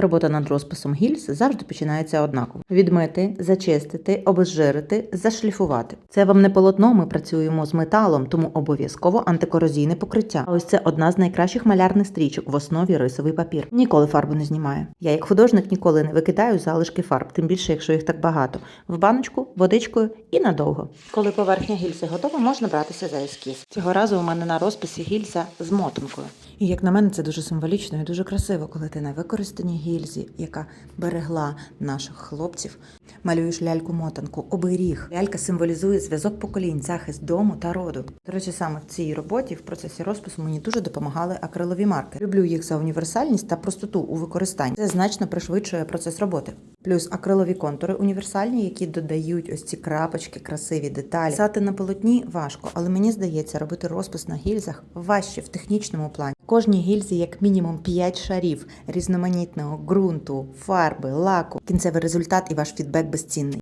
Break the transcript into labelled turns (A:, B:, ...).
A: Робота над розписом гільз завжди починається однаково: відмити, зачистити, обезжирити, зашліфувати. Це вам не полотно. Ми працюємо з металом, тому обов'язково антикорозійне покриття. А ось це одна з найкращих малярних стрічок в основі рисовий папір. Ніколи фарбу не знімаю. Я як художник ніколи не викидаю залишки фарб, тим більше, якщо їх так багато. В баночку, водичкою і надовго. Коли поверхня гільзи готова, можна братися за ескіз. Цього разу у мене на розписі гільза з мотанкою. І як на мене, це дуже символічно і дуже красиво, коли ти на використаній гільзі, яка берегла наших хлопців, малюєш ляльку-мотанку, оберіг. Лялька символізує зв'язок поколінь, захист дому та роду. До речі, саме в цій роботі в процесі розпису мені дуже допомагали акрилові марки. Люблю їх за універсальність та простоту у використанні. Це значно пришвидшує процес роботи. Плюс акрилові контури універсальні, які додають ось ці крапочки, красиві деталі. Писати на полотні важко, але мені здається, робити розпис на гільзах важче в технічному плані. Кожній гільзі як мінімум 5 шарів різноманітного ґрунту, фарби, лаку. Кінцевий результат і ваш фідбек безцінний.